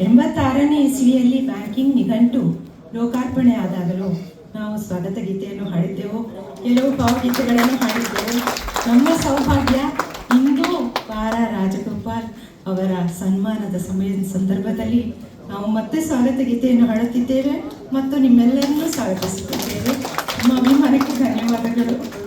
ಎಂಬತ್ತಾರನೇ ಇಸ್ವಿಯಲ್ಲಿ ಬ್ಯಾಂಕಿಂಗ್ ನಿಘಂಟು ಲೋಕಾರ್ಪಣೆ ಆದಾಗಲೂ ನಾವು ಸ್ವಾಗತ ಗೀತೆಯನ್ನು ಹಾಡಿದ್ದೆವು. ಕೆಲವು ಭಾವಗೀತೆಗಳನ್ನು ಹಾಡಿದ್ದೆವು. ನಮ್ಮ ಸೌಭಾಗ್ಯ ಇಂದು ಬಾರ ರಾಜಗೋಪಾಲ್ ಅವರ ಸನ್ಮಾನದ ಸಮಯದ ಸಂದರ್ಭದಲ್ಲಿ ನಾವು ಮತ್ತೆ ಸ್ವಾಗತ ಗೀತೆಯನ್ನು ಹಾಡುತ್ತಿದ್ದೇವೆ ಮತ್ತು ನಿಮ್ಮೆಲ್ಲರನ್ನೂ ಸ್ವಾಗತಿಸುತ್ತಿದ್ದೇವೆ. ನಮ್ಮ ಅಭಿಮಾನಕ್ಕೆ ಧನ್ಯವಾದಗಳು.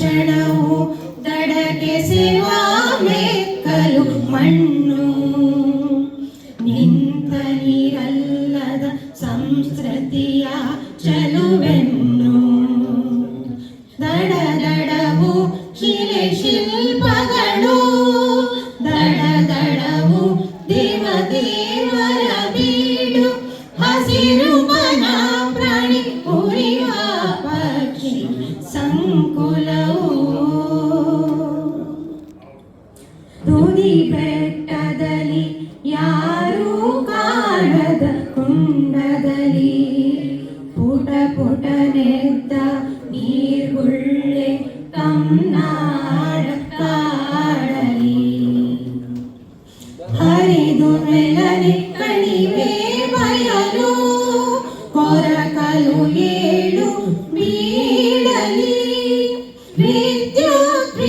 ಕ್ಷಣವು ದಡಗೆ ಸೇವಾ ಮೆಕ್ಕಲು ಮಣ್ಣು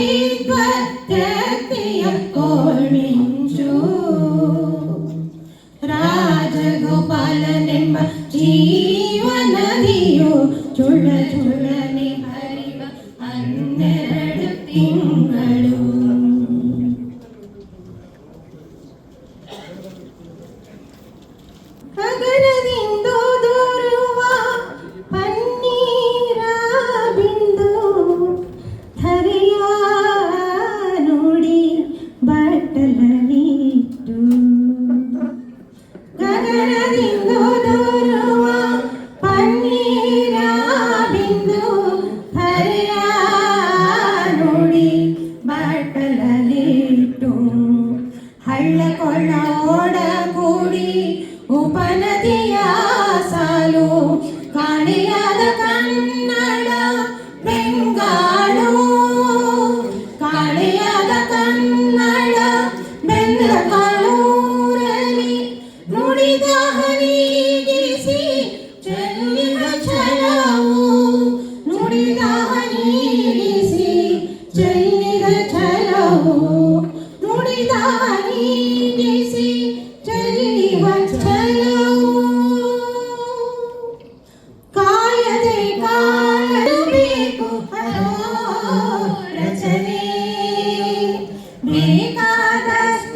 But. ಬಟ್ಟಲನಿಟ್ಟು ಹಳ್ಳ ಕೊಳ್ಳ ಓಡ ಕೂಡಿ ಉಪನದಿಯ ಸಾಲು ಕಾಣೆಯಾದ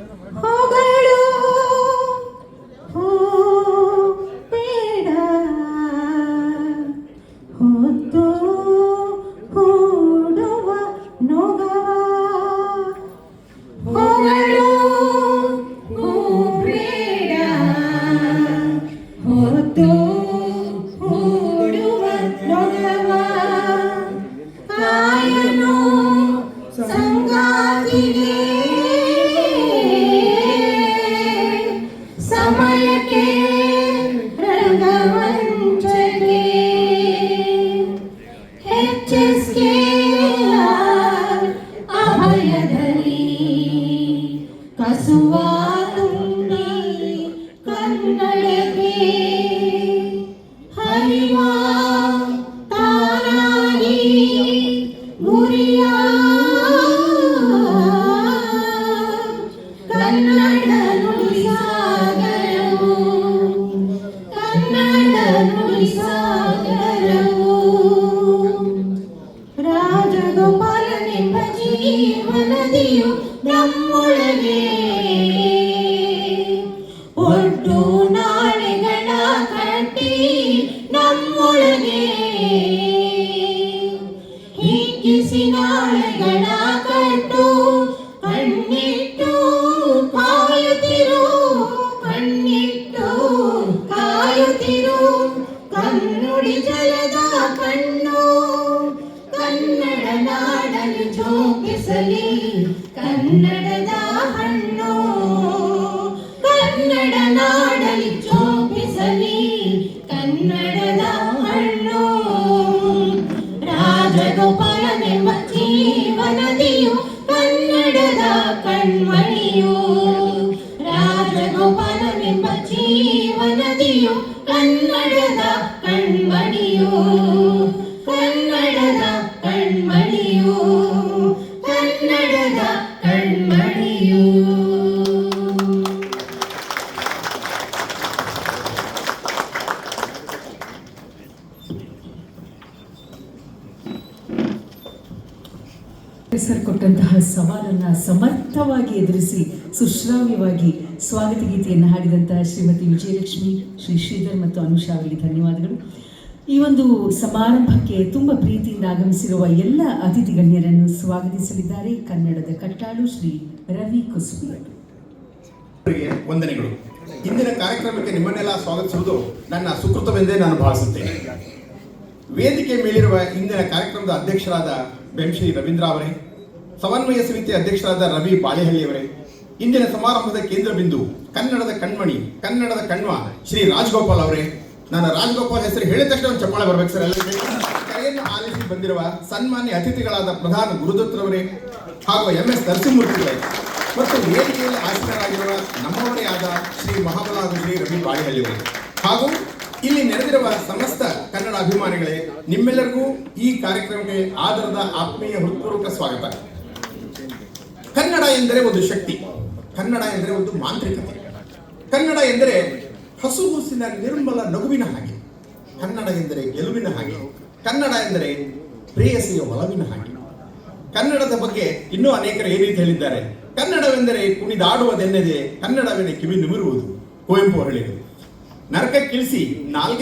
Oh. ಜೀವನದಿಯು ಕನ್ನಡದ ಕಣ್ಮಣಿಯು ಕನ್ನಡದ ಕಣ್ಮಣಿಯು ಕನ್ನಡದ ಕಣ್ಮಣಿಯು. ಸರ್ ಕೊಟ್ಟಂತಹ ಸವಾಲನ್ನು ಸಮರ್ಥವಾಗಿ ಎದುರಿಸಿ ಸುಶ್ರಾವ್ಯವಾಗಿ ಸ್ವಾಗತ ಗೀತೆಯನ್ನು ಹಾಡಿದಂತಹ ಶ್ರೀಮತಿ ವಿಜಯಲಕ್ಷ್ಮಿ, ಶ್ರೀ ಶ್ರೀಧರ್ ಮತ್ತು ಅನುಷಾ ಅವರಿಗೆ ಧನ್ಯವಾದಗಳು. ಈ ಒಂದು ಸಮಾರಂಭಕ್ಕೆ ತುಂಬ ಪ್ರೀತಿಯಿಂದ ಆಗಮಿಸಿರುವ ಎಲ್ಲ ಅತಿಥಿ ಗಣ್ಯರನ್ನು ಸ್ವಾಗತಿಸಲಿದ್ದಾರೆ. ಕನ್ನಡದ ಕಟ್ಟಾಳು ಶ್ರೀ ರವಿ ಕುಸುಬಿ ವಂದನೆಗಳು. ಇಂದಿನ ಕಾರ್ಯಕ್ರಮಕ್ಕೆ ನಿಮ್ಮನ್ನೆಲ್ಲ ಸ್ವಾಗತಿಸುವುದು ನನ್ನ ಸುಕೃತವೆಂದೇ ನಾನು ಭಾವಿಸುತ್ತೇನೆ. ವೇದಿಕೆ ಮೇಲಿರುವ ಇಂದಿನ ಕಾರ್ಯಕ್ರಮದ ಅಧ್ಯಕ್ಷರಾದ ಬೆಂಶ್ರೀ ರವೀಂದ್ರ ಅವರೇ, ಸಮನ್ವಯ ಸಮಿತಿ ಅಧ್ಯಕ್ಷರಾದ ರವಿ ಬಾಳೆಹಳ್ಳಿ ಅವರೇ ಇಂದಿನ ಸಮಾರಂಭದ ಕೇಂದ್ರ ಬಿಂದು ಕನ್ನಡದ ಕಣ್ಮಣಿ, ಕನ್ನಡದ ಕಣ್ವ ಶ್ರೀ ರಾಜಗೋಪಾಲ್ ಅವರೇ. ನಾನು ರಾಜಗೋಪಾಲ್ ಹೆಸರು ಹೇಳಿದ ತಕ್ಷಣ ಒಂದು ಚಪ್ಪಾಳೆ ಬರ್ಬೇಕು ಸರ್ ಕರೆಯನ್ನು ಆಲಿಸಿ ಬಂದಿರುವ ಸನ್ಮಾನ್ಯ ಅತಿಥಿಗಳಾದ ಪ್ರಧಾನ ಗುರುದತ್ತರವರೇ ಹಾಗೂ ಎಂ ಎಸ್ ನರಸಿಂಹಮೂರ್ತಿಗಳೇ. ಮತ್ತು ವೇದಿಕೆಯಲ್ಲಿ ಆಸೀನರಾಗಿರುವ ನಮ್ಮವರೇ ಆದ ಶ್ರೀ ಮಹಾಬಲಾದ ಶ್ರೀ ರವಿ ಬಾಳಿಹಳ್ಳಿಯವರೇ ಹಾಗೂ ಇಲ್ಲಿ ನೆರೆದಿರುವ ಸಮಸ್ತ ಕನ್ನಡ ಅಭಿಮಾನಿಗಳೇ, ನಿಮ್ಮೆಲ್ಲರಿಗೂ ಈ ಕಾರ್ಯಕ್ರಮಕ್ಕೆ ಆಧಾರದ ಆತ್ಮೀಯ ಹೃತ್ಪೂರ್ವಕ ಸ್ವಾಗತ. ಕನ್ನಡ ಎಂದರೆ ಒಂದು ಶಕ್ತಿ. ಕನ್ನಡ ಎಂದರೆ ಒಂದು ಮಾಂತ್ರಿಕತೆ ಕನ್ನಡ ಎಂದರೆ ಹಸುಗೂಸಿನ ನಿರ್ಮಲ ನಗುವಿನ ಹಾಗೆ. ಕನ್ನಡ ಎಂದರೆ ಗೆಲುವಿನ ಹಾಗೆ. ಕನ್ನಡ ಎಂದರೆ ಪ್ರೇಯಸಿಯ ಒಲವಿನ ಹಾಗೆ. ಕನ್ನಡದ ಬಗ್ಗೆ ಇನ್ನೂ ಅನೇಕರು ಈ ಹೇಳಿದ್ದಾರೆ? ಕನ್ನಡವೆಂದರೆ ಕುಣಿದಾಡುವುದೆನ್ನದೆ ಕನ್ನಡವೆಂದರೆ ಕಿವಿ ನಿಮಿರುವುದು ಕುವೆಂಪು ಹೇಳಿದರು ನರಕಕ್ಕಿಳಿಸಿ ನಾಲ್ಗೆ